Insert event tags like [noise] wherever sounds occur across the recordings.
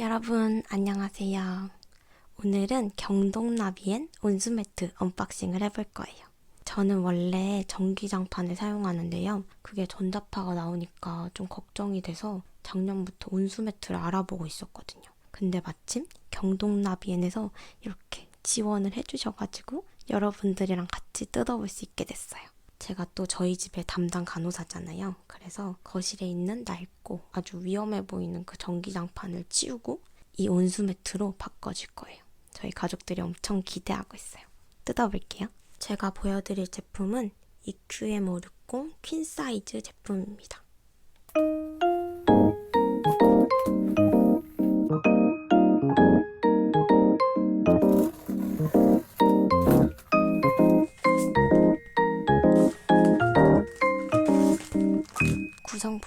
여러분 안녕하세요. 오늘은 경동나비엔 온수매트 언박싱을 해볼 거예요. 저는 원래 전기장판을 사용하는데요. 그게 전자파가 나오니까 좀 걱정이 돼서 작년부터 온수매트를 알아보고 있었거든요. 근데 마침 경동나비엔에서 이렇게 지원을 해주셔가지고 여러분들이랑 같이 뜯어볼 수 있게 됐어요. 제가 또 저희 집의 담당 간호사잖아요. 그래서 거실에 있는 낡고 아주 위험해 보이는 그 전기장판을 치우고 이 온수 매트로 바꿔줄 거예요. 저희 가족들이 엄청 기대하고 있어요. 뜯어볼게요. 제가 보여드릴 제품은 EQM560 퀸 사이즈 제품입니다.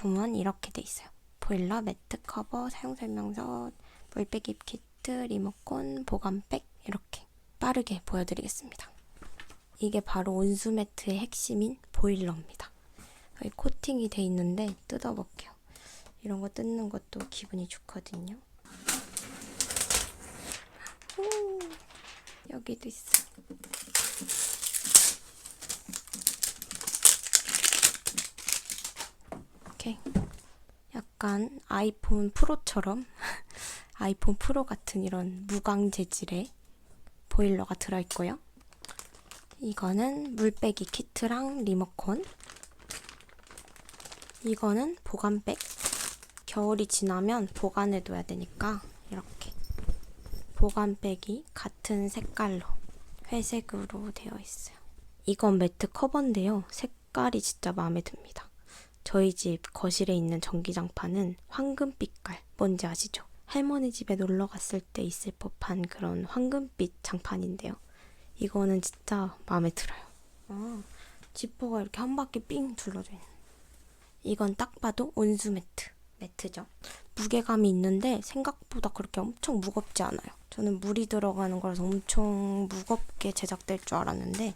구성품은 이렇게 돼 있어요. 보일러, 매트 커버, 사용 설명서, 물빼기 키트, 리모컨, 보관백 이렇게 빠르게 보여드리겠습니다. 이게 바로 온수 매트의 핵심인 보일러입니다. 여기 코팅이 돼 있는데 뜯어볼게요. 이런 거 뜯는 것도 기분이 좋거든요. 오, 여기도 있어. 이렇게 약간 아이폰 프로처럼 [laughs] 아이폰 프로 같은 이런 무광 재질의 보일러가 들어있고요. 이거는 물빼기 키트랑 리모컨. 이거는 보관백. 겨울이 지나면 보관해둬야 되니까 이렇게 보관백이 같은 색깔로 회색으로 되어 있어요. 이건 매트 커버인데요. 색깔이 진짜 마음에 듭니다. 저희 집 거실에 있는 전기장판은 황금빛깔 뭔지 아시죠? 할머니 집에 놀러 갔을 때 있을 법한 그런 황금빛 장판인데요. 이거는 진짜 마음에 들어요. 아, 지퍼가 이렇게 한 바퀴 삥 둘러져 있는. 이건 딱 봐도 온수 매트. 매트죠. 무게감이 있는데 생각보다 그렇게 엄청 무겁지 않아요. 저는 물이 들어가는 거라서 엄청 무겁게 제작될 줄 알았는데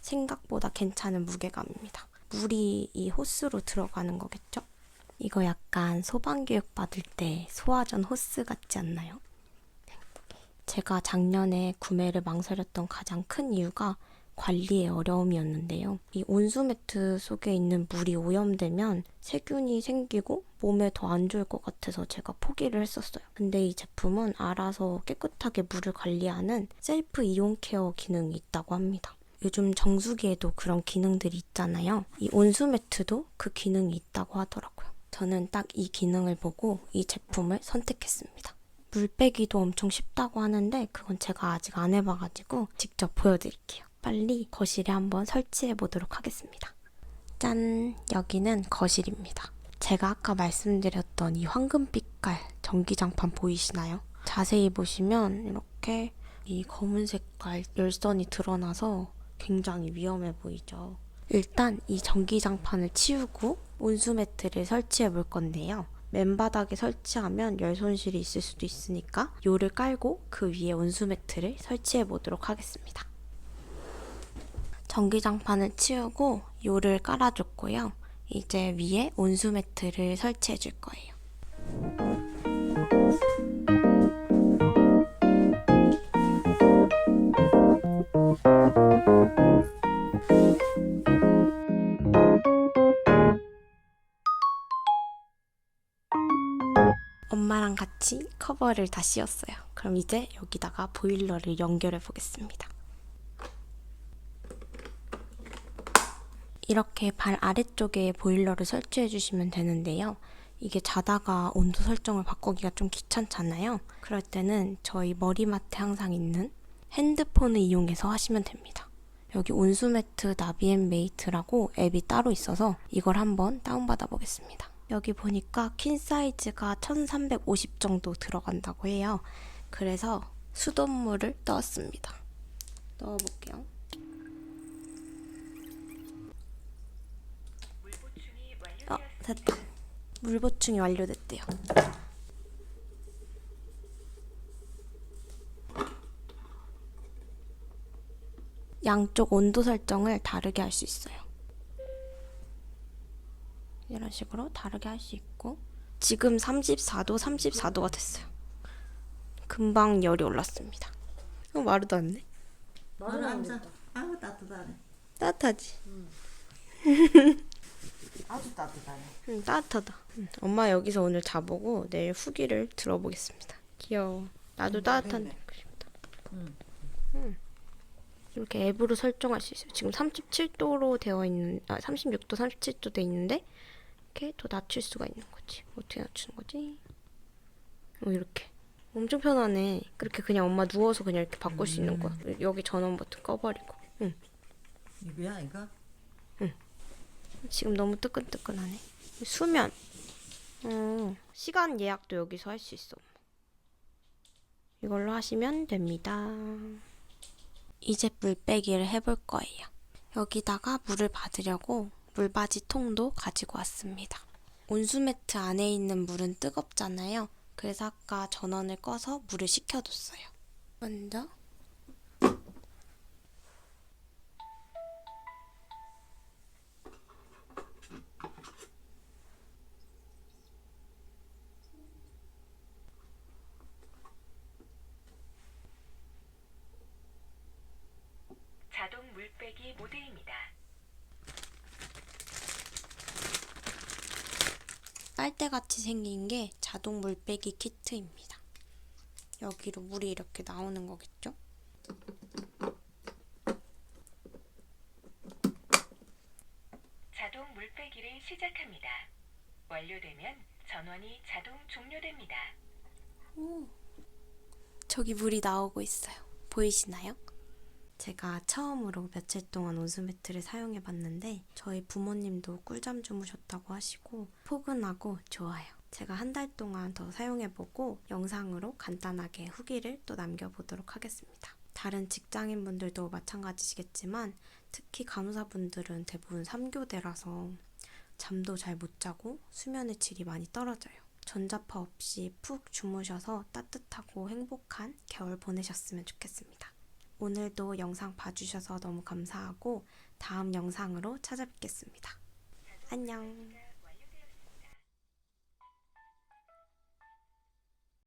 생각보다 괜찮은 무게감입니다. 물이 이 호스로 들어가는 거겠죠? 이거 약간 소방교육 받을 때 소화전 호스 같지 않나요? 제가 작년에 구매를 망설였던 가장 큰 이유가 관리의 어려움이었는데요. 이 온수 매트 속에 있는 물이 오염되면 세균이 생기고 몸에 더 안 좋을 것 같아서 제가 포기를 했었어요. 근데 이 제품은 알아서 깨끗하게 물을 관리하는 셀프 이온 케어 기능이 있다고 합니다. 요즘 정수기에도 그런 기능들이 있잖아요. 이 온수 매트도 그 기능이 있다고 하더라고요. 저는 딱 이 기능을 보고 이 제품을 선택했습니다. 물 빼기도 엄청 쉽다고 하는데 그건 제가 아직 안 해봐가지고 직접 보여드릴게요. 빨리 거실에 한번 설치해 보도록 하겠습니다. 짠! 여기는 거실입니다. 제가 아까 말씀드렸던 이 황금빛깔 전기장판 보이시나요? 자세히 보시면 이렇게 이 검은 색깔 열선이 드러나서 굉장히 위험해 보이죠. 일단 이 전기장판을 치우고 온수 매트를 설치해 볼 건데요. 맨바닥에 설치하면 열 손실이 있을 수도 있으니까 요를 깔고 그 위에 온수 매트를 설치해 보도록 하겠습니다. 전기장판을 치우고 요를 깔아줬고요. 이제 위에 온수 매트를 설치해 줄 거예요. 엄마랑 같이 커버를 다 씌웠어요. 그럼 이제 여기다가 보일러를 연결해 보겠습니다. 이렇게 발 아래쪽에 보일러를 설치해 주시면 되는데요. 이게 자다가 온도 설정을 바꾸기가 좀 귀찮잖아요. 그럴 때는 저희 머리맡에 항상 있는 핸드폰을 이용해서 하시면 됩니다. 여기 온수매트 나비앤 메이트라고 앱이 따로 있어서 이걸 한번 다운받아 보겠습니다. 여기 보니까 퀸 사이즈가 1350 정도 들어간다고 해요. 그래서 수돗물을 넣었습니다. 넣어볼게요. 어, 됐다. 물 보충이 완료됐대요. 양쪽 온도 설정을 다르게 할 수 있어요. 이런 식으로 다르게 할 수 있고 지금 34도, 34도가 됐어요. 금방 열이 올랐습니다. 어, 마르도 않네. 말을 앉아. 아우 따뜻하네. 따뜻하지? 아주 따뜻하네. 응, 따뜻하다. 응. 엄마 여기서 오늘 자보고 내일 후기를 들어보겠습니다. 귀여워. 나도 음, 따뜻한 데 네. 응. 응. 이렇게 앱으로 설정할 수 있어요. 지금 37도로 되어 있는, 아, 36도, 37도 돼 있는데 이렇게 더 낮출 수가 있는 거지. 어떻게 낮추는 거지? 어, 이렇게. 엄청 편하네. 그렇게 그냥 엄마 누워서 그냥 이렇게 바꿀 수 있는 거야. 여기 전원 버튼 꺼버리고. 응. 이거야 이거? 지금 너무 뜨끈뜨끈하네. 수면. 어, 시간 예약도 여기서 할 수 있어. 이걸로 하시면 됩니다. 이제 물 빼기를 해볼 거예요. 여기다가 물을 받으려고 물받이 통도 가지고 왔습니다. 온수매트 안에 있는 물은 뜨겁잖아요. 그래서 아까 전원을 꺼서 물을 식혀뒀어요. 먼저 자동 물빼기 모드입니다. 빨대같이 생긴 게 자동 물빼기 키트입니다. 여기로 물이 이렇게 나오는 거겠죠? 자동 물빼기를 시작합니다. 완료되면 전원이 자동 종료됩니다. 저기 물이 나오고 있어요. 보이시나요? 제가 처음으로 며칠 동안 온수매트를 사용해 봤는데 저희 부모님도 꿀잠 주무셨다고 하시고 포근하고 좋아요. 제가 한 달 동안 더 사용해 보고 영상으로 간단하게 후기를 또 남겨보도록 하겠습니다. 다른 직장인분들도 마찬가지시겠지만 특히 간호사분들은 대부분 3교대라서 잠도 잘 못 자고 수면의 질이 많이 떨어져요. 전자파 없이 푹 주무셔서 따뜻하고 행복한 겨울 보내셨으면 좋겠습니다. 오늘도 영상 봐주셔서 너무 감사하고 다음 영상으로 찾아뵙겠습니다. 안녕.